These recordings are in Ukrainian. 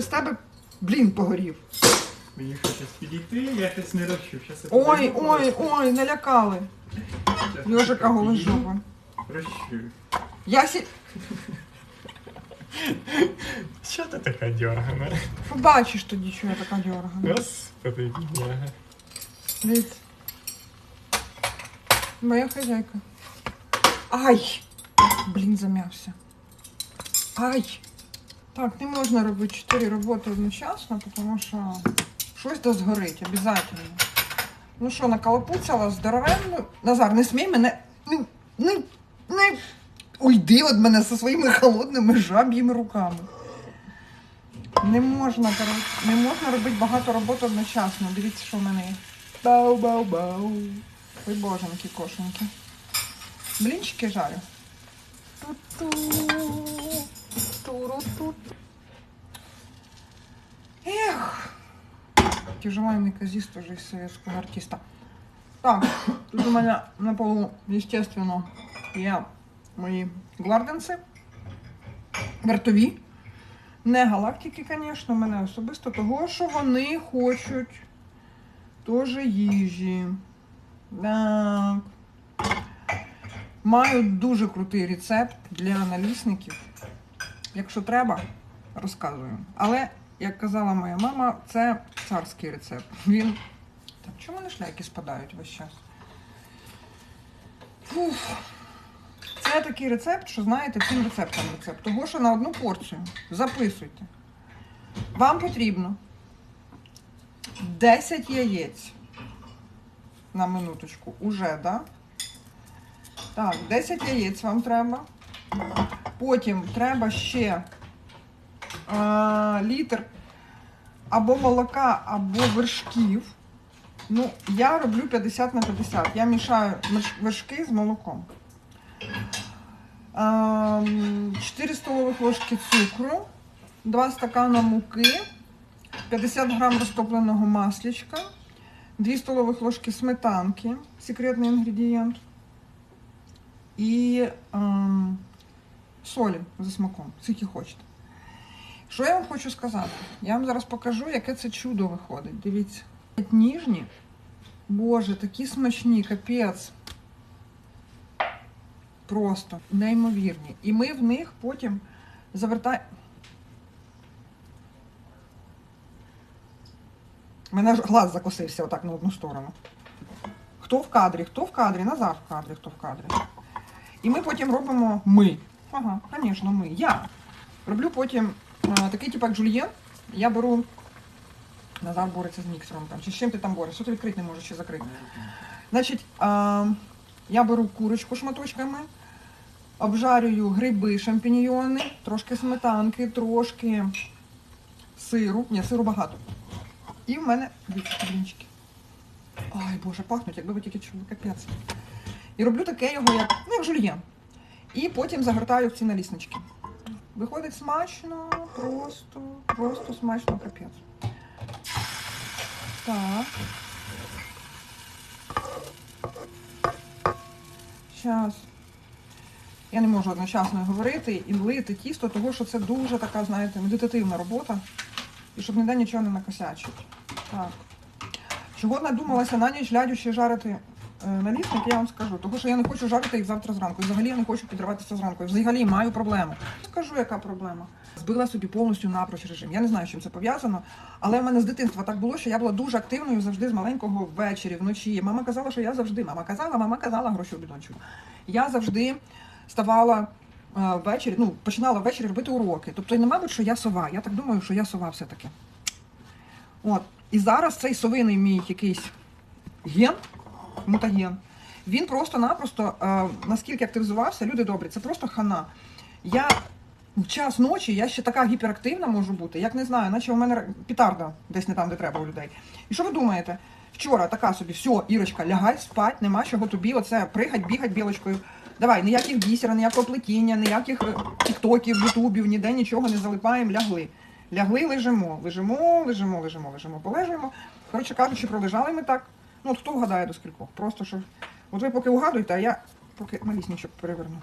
З тебе блін погорів. Мені хочеться підійти, я якось не рощу. Щас я Ой, подойду, ой, ой, налякали. щас Льожика підійду. Рощу. Я сі... Що ти така дьоргана? Побачиш тоді, що я така дьоргана. Господи, бідняга. Дивіться. Моя хазяйка. Ай! Блін, зам'явся. Ай! Так, не можна робити чотири роботи одночасно, тому що щось да згорить, обов'язково. Ну що, накалапуцяла здоровенно. Назар, не смій мене. Не, не, не. Уйди від мене зі своїми холодними жаб'їми руками. Не можна, не можна робити багато роботи одночасно. Дивіться, що в мене є. Бау-бау-бау. Ой, боженьки, кошеньки. Блінчики жарю. Ту-ту. Туру-ту. Ех. Тяжелый казист тоже из советского артиста. Так, тут у мене на полу, естественно, є мої гларденси. Вертові. Не галактики, звісно, мене особисто, того, що вони хочуть теж їжі. Так. Маю дуже крутий рецепт для налісників. Якщо треба, розказую. Але, як казала моя мама, це царський рецепт. Він. Так, чому вони шляйки спадають весь час? Фух. Це такий рецепт, що знаєте, цим рецептом рецепт. Того, що на одну порцію записуйте. Вам потрібно 10 яєць на минуточку. Уже, да? Так, 10 яєць вам треба. Потім треба ще а, літр або молока, або вершків. Ну, я роблю 50 на 50. Я мішаю вершки з молоком. Ем, 4 столових ложки цукру, 2 стакана муки, 50 грам розтопленого маслячка, 2 столових ложки сметанки, секретний інгредієнт, і ем, солі за смаком, скільки хочете. Що я вам хочу сказати? Я вам зараз покажу, яке це чудо виходить. Дивіться. Ніжні. Боже, такі смачні, капець. Просто неймовірні. І ми в них потім завертаємо. Мене ж глаз закосився отак на одну сторону. Хто в кадрі, хто в кадрі, назад в кадрі, хто в кадрі. І ми потім робимо ми. Ага, звісно, ми. Я роблю потім е, такий типу, як жульєн. Я беру. Назар бореться з міксером там. Чи з чим ти там борешся? Що ти відкрити не можеш чи закрити? Значить, е, я беру курочку шматочками, обжарюю гриби, шампіньйони, трошки сметанки, трошки сиру. Ні, сиру багато. І в мене блінчики. Ай, Боже, пахнуть, якби ви тільки чули, капець. І роблю таке його, як, ну, як жульєн. І потім загортаю в ці наліснички. Виходить смачно, просто, просто смачно, капець. Так. Зараз. Я не можу одночасно говорити і лити тісто, тому що це дуже така, знаєте, медитативна робота. І щоб ніде нічого не накосячить. Так. Чого надумалася на ніч глядячи жарити е, налісник, я вам скажу. Тому що я не хочу жарити їх завтра зранку. Взагалі я не хочу підриватися зранку. Взагалі маю проблему. Скажу, яка проблема. Збила собі повністю напроч режим. Я не знаю, з чим це пов'язано, але в мене з дитинства так було, що я була дуже активною завжди з маленького ввечері, вночі. Мама казала, що я завжди. Мама казала, мама казала гроші бідончу. Я завжди ставала е, ввечері, ну, починала ввечері робити уроки. Тобто, не мабуть, що я сова. Я так думаю, що я сова все-таки. От. І зараз цей совиний мій якийсь ген, мутаген, він просто-напросто, е, наскільки активізувався, люди добрі, це просто хана. Я в час ночі я ще така гіперактивна можу бути, як не знаю, наче у мене пітарда десь не там, де треба у людей. І що ви думаєте? Вчора така собі, все, Ірочка, лягай, спать, нема чого тобі, оце пригать, бігать білочкою. Давай, ніяких бісера, ніякого плетіння, ніяких е, тіктоків, ютубів, ніде нічого не залипаємо, лягли. Лягли, лежимо, лежимо, лежимо, лежимо, лежимо, полежимо. Коротше кажучи, пролежали ми так. Ну, от хто вгадає до скількох? Просто що. От ви поки угадуєте, а я поки налісничок переверну.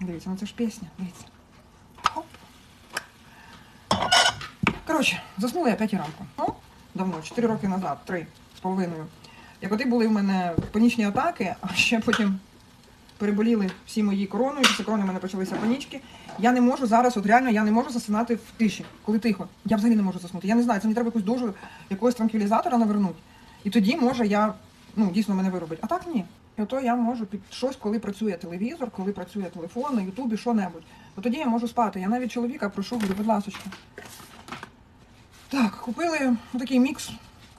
Дивіться, ну це ж пісня, дивіться. Хоп. Коротше, заснула я 5 ранку. Ну, давно, 4 роки назад, 3 з половиною. Як оти були в мене панічні атаки, а ще потім переболіли всі мої короною, після корони в мене почалися панічки. Я не можу зараз, от реально, я не можу засинати в тиші, коли тихо. Я взагалі не можу заснути. Я не знаю, це мені треба якусь дозу якогось транквілізатора навернути. І тоді, може, я ну, дійсно мене виробить. А так ні. І ото я можу під щось, коли працює телевізор, коли працює телефон, на Ютубі, що-небудь. От тоді я можу спати. Я навіть чоловіка прошу, говорю, будь ласочка. Так, купили такий мікс.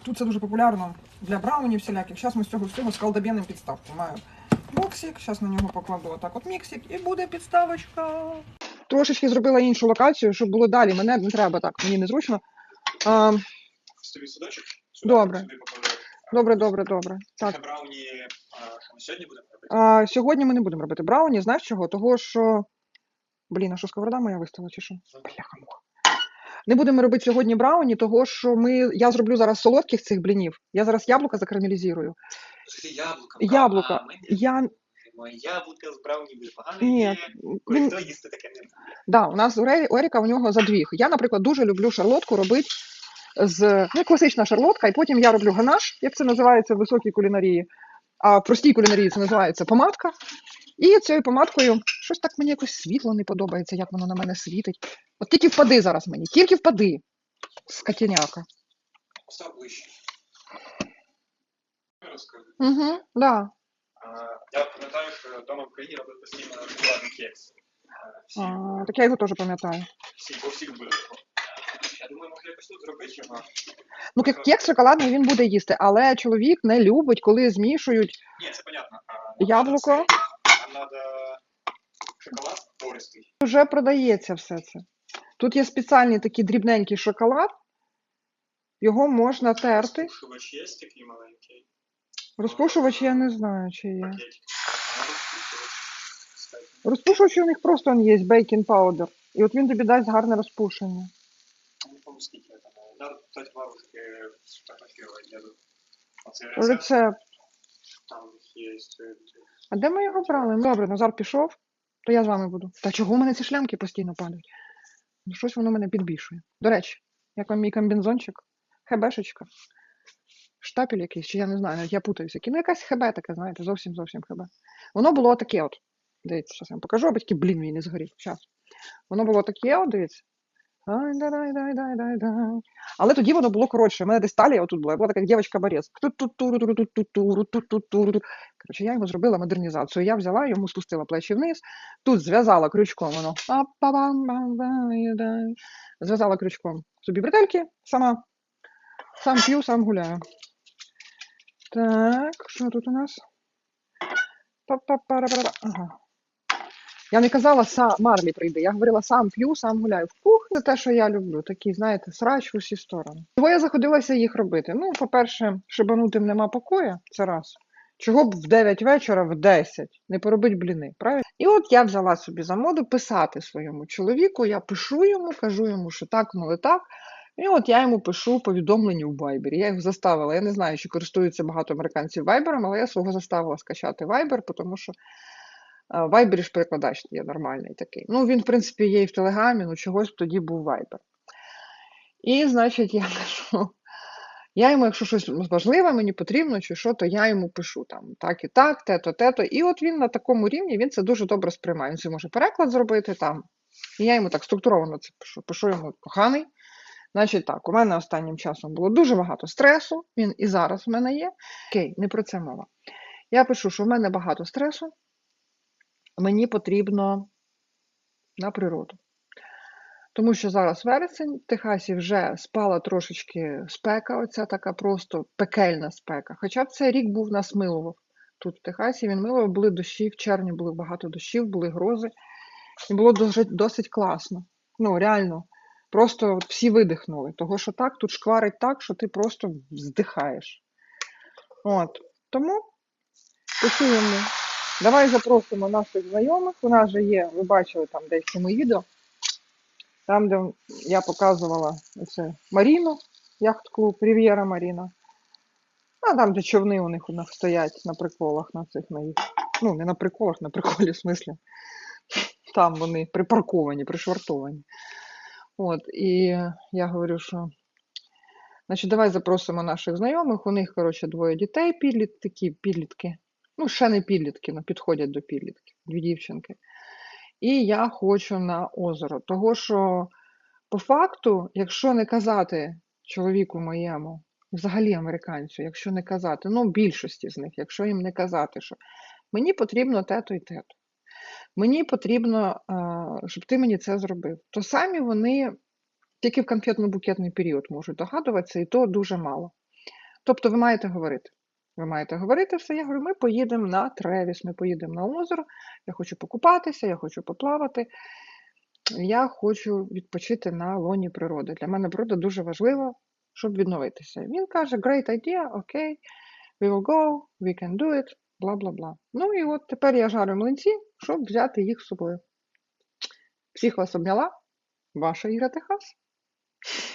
Тут це дуже популярно для браунів всіляких. Зараз ми з цього всього з колдобєним підставку маю. Боксик, зараз на нього покладу отак от міксик і буде підставочка. Трошечки зробила іншу локацію, щоб було далі. Мене не треба так, мені незручно. А, Добре. Добре, добре, добре. Так. Брауні, сьогодні будемо робити? А, сьогодні ми не будемо робити брауні. Знаєш чого? Того, що. Блін, а що сковорода моя вистала, чи що? Бляха муха. Не будемо робити сьогодні брауні, того що ми. Я зроблю зараз солодких цих блінів. Я зараз яблука закарамелізую. Яблука. Яблука. Я. любимо яблука з брауні буде погано. Ні. Коли Він... хто їсти таке не Да, у нас у Ре- у Еріка у нього задвіг. Я, наприклад, дуже люблю шарлотку робити з ну, класична шарлотка, і потім я роблю ганаш, як це називається в високій кулінарії. А в простій кулінарії це називається помадка. І цією помадкою щось так мені якось світло не подобається, як воно на мене світить. От тільки впади зараз мені, тільки впади. Скотіняка. Став ближче. Розкажи. Угу, да. Я пам'ятаю, що вдома в Україні робив постійно шоколадний кекс. Всі, А, так я його теж пам'ятаю. всі, по всіх буде. Я думаю, могли якось тут зробити його. Ну, кек- кекс шоколадний він буде їсти, але чоловік не любить, коли змішують Ні, це понятно. А, Яблуко. Нам треба шоколад пористий. Вже продається все це. Тут є спеціальний такий дрібненький шоколад. Його можна терти. Розпушувач є такий маленький. Розпушувач я не знаю, чи є. Розпушувач. У них просто он є, бейкінг паудер. І от він тобі дасть гарне розпушення. Не помню, скільки там. Надо дати бабушки фотографировать деду. Рецепт там є. А де ми його брали? Ну, Добре, Назар пішов, то я з вами буду. Та чого в мене ці шлямки постійно падають? Ну, щось воно мене підбішує. До речі, як вам мій комбінзончик? Хебешечка. Штапель якийсь, чи я не знаю, навіть я путаюся. Ну, якась хебе таке, знаєте, зовсім зовсім хебе. Воно було таке от. Дивіться, зараз я вам покажу, а батьки, блін, мій не згорів. Щас. Воно було таке, от, дивіться. Але тоді воно було коротше. У мене десь талія отут була. Була така дівчинка борец Коротше, я йому зробила модернізацію. Я взяла йому спустила плечі вниз, тут зв'язала крючком воно. Зв'язала крючком собі бретельки сама. Сам п'ю, сам гуляю. Так, що тут у нас? Па-па-пара-пара. Ага. Я не казала, сам Марлі прийде. Я говорила, сам п'ю, сам гуляю. В кухні те, що я люблю. Такий, знаєте, срач в усі сторони. Чого я заходилася їх робити? Ну, по-перше, шибанутим нема покоя, це раз. Чого б в 9 вечора, в 10 не поробить бліни, правильно? І от я взяла собі за моду писати своєму чоловіку. Я пишу йому, кажу йому, що так, мове так. І от я йому пишу повідомлення у Viber. Я їх заставила. Я не знаю, чи користуються багато американців Viber, але я свого заставила скачати Viber, тому що а, Viber ж перекладач є нормальний такий. Ну, він, в принципі, є і в Телеграмі, ну чогось тоді був Viber. І, значить, я кажу, я йому, якщо щось важливе мені потрібно, чи що, то я йому пишу там так і так, те-то, те-то. І от він на такому рівні він це дуже добре сприймає. Він собі може переклад зробити там. І я йому так структуровано це пишу. Пишу йому коханий. Значить так, у мене останнім часом було дуже багато стресу, він і зараз в мене є. Окей, не про це мова. Я пишу, що в мене багато стресу, мені потрібно на природу. Тому що зараз вересень, в Техасі вже спала трошечки спека, оця така просто пекельна спека. Хоча б цей рік був нас милував. Тут в Техасі він милував, були дощі, в червні були багато дощів, були грози. І було досить класно. Ну, реально. Просто всі видихнули. Того, що так, тут шкварить так, що ти просто здихаєш. От. Тому йому. Давай запросимо наших знайомих. У нас же є, ви бачили там десь мої відео. Там, де я показувала оце Маріну, яхт-клуб, Рів'єра Маріна. А там, де човни у них у них стоять на приколах на цих на їх. Ну, не на приколах, на приколі, в смислі. Там вони припарковані, пришвартовані. От, і я говорю, що значить, давай запросимо наших знайомих. У них, коротше, двоє дітей, підліт, такі підлітки. Ну, ще не підлітки, але підходять до підлітків, дві дівчинки. І я хочу на озеро. Того, що по факту, якщо не казати чоловіку моєму, взагалі американцю, якщо не казати, ну, більшості з них, якщо їм не казати, що мені потрібно те-то і те-то, мені потрібно, е, щоб ти мені це зробив, то самі вони тільки в конфетно-букетний період можуть догадуватися, і то дуже мало. Тобто ви маєте говорити. Ви маєте говорити все. Я говорю, ми поїдемо на Тревіс, ми поїдемо на озеро, я хочу покупатися, я хочу поплавати. Я хочу відпочити на лоні природи. Для мене природа дуже важлива, щоб відновитися. Він каже: Great idea, окей, we will go, we can do it, бла бла бла. Ну і от тепер я жарю млинці, щоб взяти їх з собою. Всіх вас обняла, ваша Іра Техас.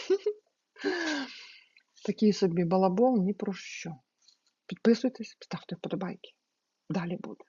Такий собі балабол ні про що. Підписуйтесь, ставте вподобайки. Далі буде.